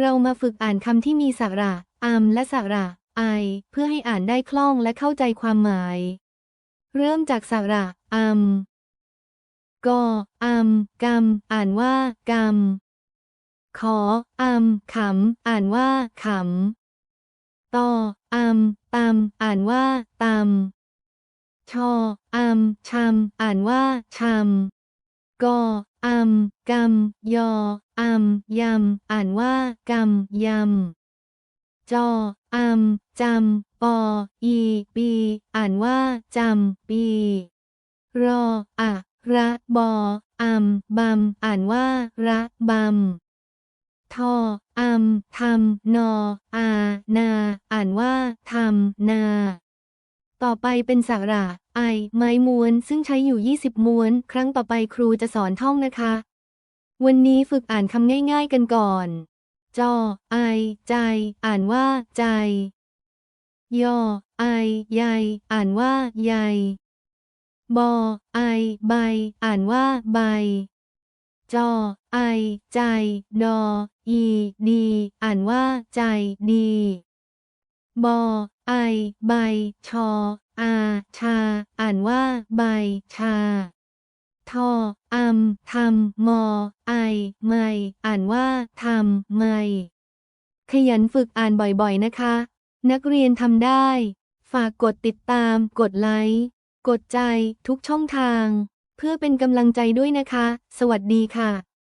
เรามาฝึกอ่านคำที่มีสระอัมและสระไอ เพื่อให้อ่านได้คล่องและเข้าใจความหมาย เริ่มจากสระอัมกออัมกำอ่านว่ากำขออัมขำอ่านว่าขำตออัมตำอ่านว่าตำชออัมชำอ่านว่าชำกออัมกำยอ อัมยำอ่านว่ากำยำจออัมจำปออีปีอ่านว่าจำปีรออะระบออัมบำอ่านว่าระบำทออัมทำนอ อานา อ่านว่าทำนา ต่อไปเป็นสระไอ ไม้ม้วนซึ่งใช้อยู่ 20 ม้วน ครั้งต่อไปครูจะสอนท่องนะคะ วันนี้ฝึกอ่านคำง่ายๆกันก่อน จอ ไอ ใจ อ่านว่า ใจ ยอ ไอ ใย อ่านว่า ใย บอ ไอ ใบ อ่านว่า ใบ จอ ไอ ใจ ดอ อี ดี อ่านว่า ใจ ดี บอ ไอ ใบ ชอ อา ชา อ่านว่า ใบ ชา ทออัมทำมอ ไอ ไม่ อ่านว่าทำไม่ ขยันฝึกอ่านบ่อยๆนะคะ นักเรียนทำได้ ฝากกดติดตาม กดไลค์ กดใจทุกช่องทาง เพื่อเป็นกำลังใจด้วยนะคะ สวัสดีค่ะ